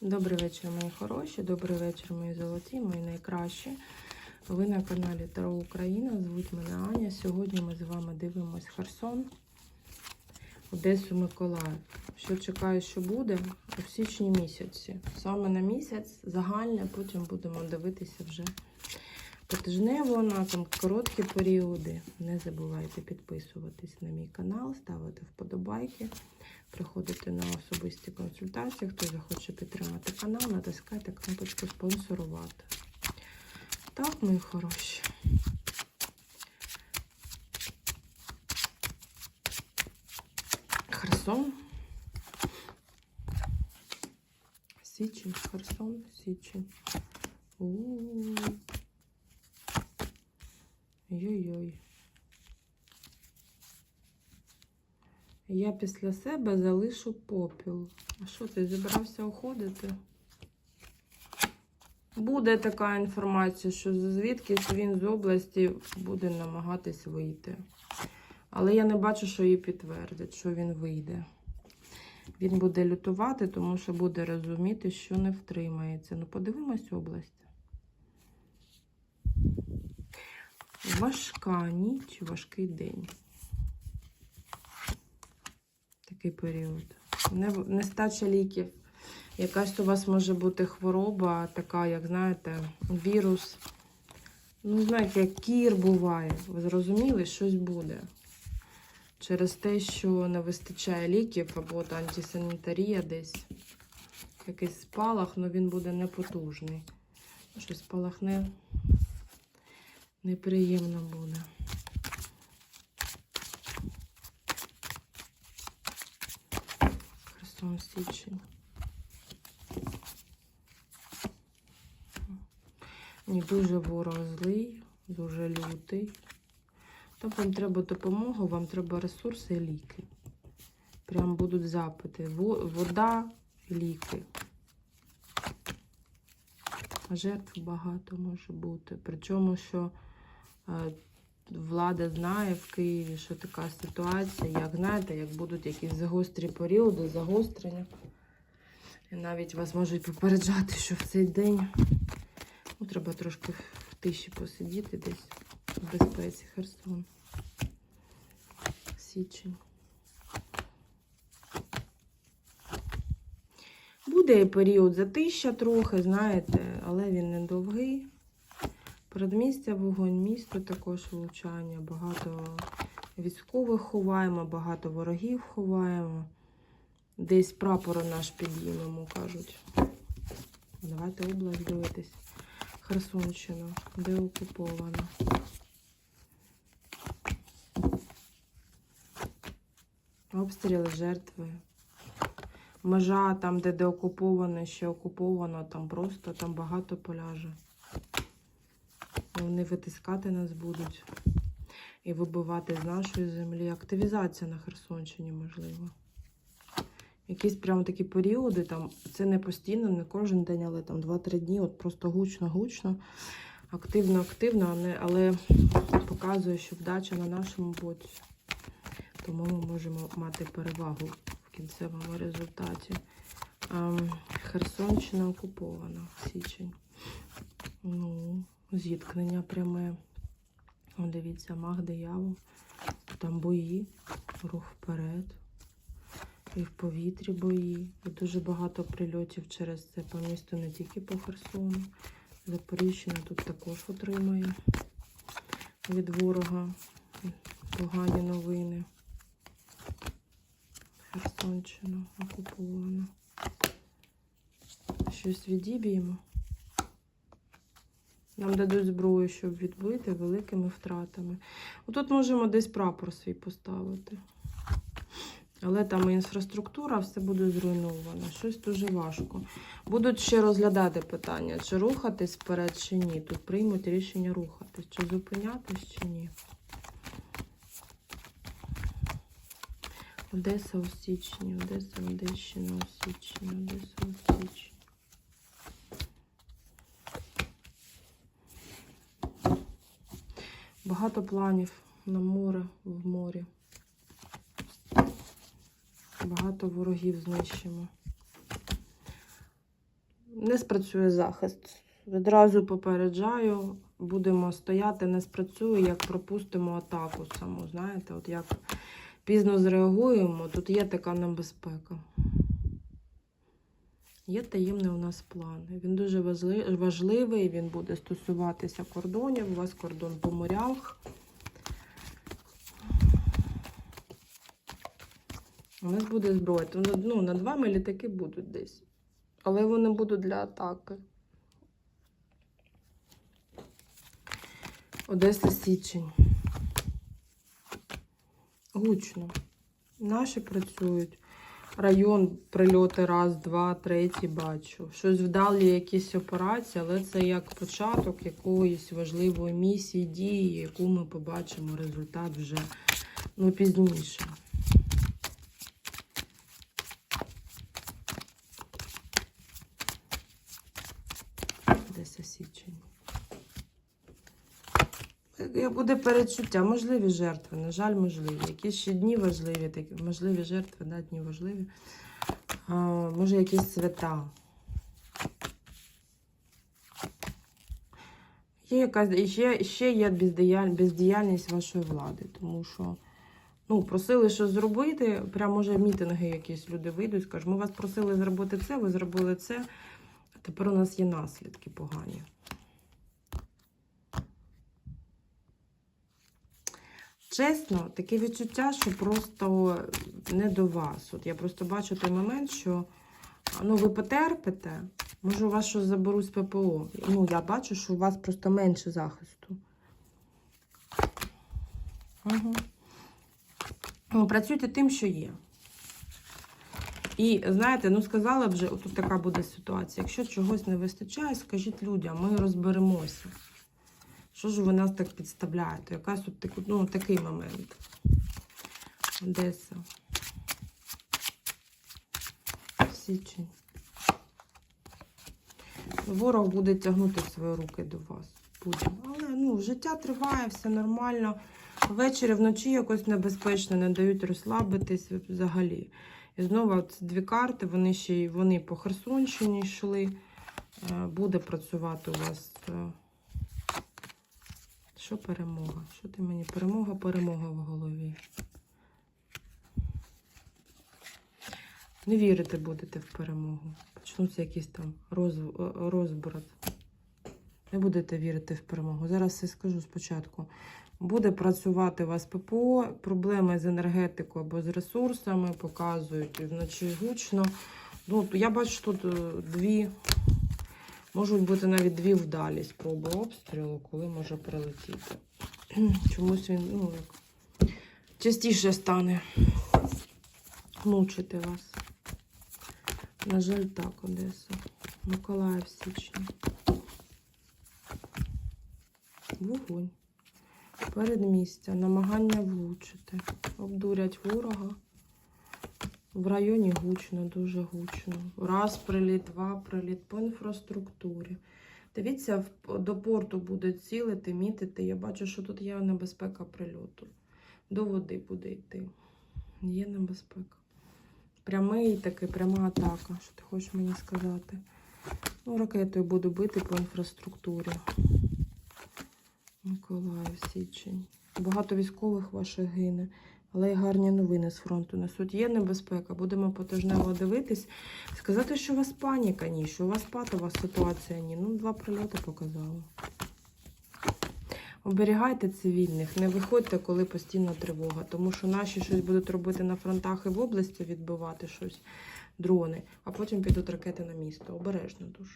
Добрий вечір, мої хороші, добрий вечір, мої золоті, мої найкращі. Ви на каналі Таро Україна. Звуть мене Аня. Сьогодні ми з вами дивимось Херсон, Одесу, Миколаїв. Що чекаю, що буде у січні місяці. Саме на місяць загальне, потім будемо дивитися вже потижнево на там короткі періоди. Не забувайте підписуватись на мій канал, ставити вподобайки. Приходити на особисті консультації. Хто захоче підтримати канал, натискайте кнопочку спонсорувати. Так, мої хороші. Херсон. Січень, Херсон, Січень. Йой-йой. Я після себе залишу попіл. А що ти зібрався уходити? Буде така інформація, що звідкись він з області буде намагатись вийти. Але я не бачу, що її підтвердять, що він вийде. Він буде лютувати, тому що буде розуміти, що не втримається. Ну, подивимось область. Важка ніч, важкий день такий період. Не, нестача ліків. Якась у вас може бути хвороба, така, як знаєте, вірус. Ну, знаєте, як кір буває. Ви зрозуміли, щось буде. Через те, що не вистачає ліків, або то антисанітарія десь. Якийсь спалах, але він буде непотужний. Щось спалахне неприємно буде. Херсон січень. Ні, дуже ворог злий, дуже лютий. Там вам треба допомога, вам треба ресурси і ліки. Прям будуть запити. Вода ліки. Жертв багато може бути. Причому, що влада знає в Києві, що така ситуація, як знаєте, як будуть якісь загострі періоди, загострення. І навіть вас можуть попереджати, що в цей день ну, треба трошки в тиші посидіти десь в безпеці Херсон. Січень. Буде період затища трохи, знаєте, але він недовгий. Передмістя вогонь, місто також влучання. Багато військових ховаємо, багато ворогів ховаємо. Десь прапор наш підіймемо, кажуть. Давайте область дивитись. Херсонщина, де окупована. Обстріли, жертви. Межа там, де деокуповано, ще окуповано, там просто там багато поляже. Вони витискати нас будуть і вибивати з нашої землі. Активізація на Херсонщині можливо. Якісь прямо такі періоди, там, це не постійно, не кожен день, але там 2-3 дні, от просто гучно-гучно, активно-активно, але, показує, що вдача на нашому боці. Тому ми можемо мати перевагу в кінцевому результаті. Ем, Херсонщина окупована січень. Ну, зіткнення пряме. Дивіться, маг диявол. Там бої, рух вперед. І в повітрі бої. І дуже багато прильотів через це по місту, не тільки по Херсону. Запоріжжя тут також отримає від ворога погані новини. Херсонщина окупована. Щось відіб'ємо. Нам дадуть зброю, щоб відбити великими втратами. Отут можемо десь прапор свій поставити. Але там інфраструктура, все буде зруйновано. Щось дуже важко. Будуть ще розглядати питання, чи рухатись вперед, чи ні. Тут приймуть рішення рухатись, чи зупинятись, чи ні. Одеса у січні, Одеса, Одещина у січні, Одеса у січні. Багато планів на море, в морі. Багато ворогів знищимо. Не спрацює захист. Відразу попереджаю, будемо стояти, не спрацює, як пропустимо атаку саму. Знаєте, от як пізно зреагуємо, тут є така небезпека. Є таємний у нас план. Він дуже важливий, він буде стосуватися кордонів. У вас кордон по морях. У нас буде зброя. То, ну, над вами літаки будуть десь. Але вони будуть для атаки. Одеса Січень. Гучно. Наші працюють. Район прильоти раз, два, третій бачу. Щось вдалі якісь операції, але це як початок якоїсь важливої місії, дії, яку ми побачимо результат вже ну, пізніше. Одеса Січень. Як буде передчуття, можливі жертви, на жаль, можливі. Якісь ще дні важливі, такі можливі жертви, да, дні важливі. А, може, якісь свята. Є якась, ще, ще є бездіяль, бездіяльність вашої влади, тому що ну, просили щось зробити, прямо може мітинги якісь люди вийдуть, скажуть, ми вас просили зробити це, ви зробили це, тепер у нас є наслідки погані. Чесно, таке відчуття, що просто не до вас. От я просто бачу той момент, що ну, ви потерпите, може, у вас щось заберуть з ППО. Ну, я бачу, що у вас просто менше захисту. Угу. Ну, працюйте тим, що є. І знаєте, ну сказала вже, отут така буде ситуація. Якщо чогось не вистачає, скажіть людям, ми розберемося. Що ж ви нас так підставляєте? Якась от так, ну, такий момент. Одеса. Січень. Ворог буде тягнути свої руки до вас. Буде. Але ну, життя триває, все нормально. Ввечері, вночі якось небезпечно, не дають розслабитись взагалі. І знову ці дві карти, вони ще й вони по Херсонщині йшли. Е, Буде працювати у вас. Е, що перемога? Що ти мені? Перемога, перемога в голові. Не вірити будете в перемогу. Почнуться якісь там роз... розбрат. Не будете вірити в перемогу. Зараз все скажу спочатку. Буде працювати у вас ППО, проблеми з енергетикою або з ресурсами, показують вночі гучно. Ну, я бачу тут е, дві, можуть бути навіть дві вдалі спроби обстрілу, коли може прилетіти. Чомусь він, ну, як частіше стане мучити вас. На жаль, так, Одеса. Миколаїв січні. Вогонь. Передмістя, намагання влучити. Обдурять ворога. В районі гучно, дуже гучно. Раз приліт, два приліт по інфраструктурі. Дивіться, до порту буде цілити, мітити. Я бачу, що тут є небезпека прильоту. До води буде йти. Є небезпека. Прямий такий, пряма атака. Що ти хочеш мені сказати? Ну, ракетою буду бити по інфраструктурі. Миколаїв, січень. Багато військових ваших гине, але й гарні новини з фронту несуть. Є небезпека, будемо потижнево дивитись. Сказати, що у вас паніка, ні, що у вас патова ситуація, ні. Ну, два прильоти показали. Оберігайте цивільних, не виходьте, коли постійно тривога, тому що наші щось будуть робити на фронтах і в області, відбивати щось, дрони, а потім підуть ракети на місто. Обережно дуже.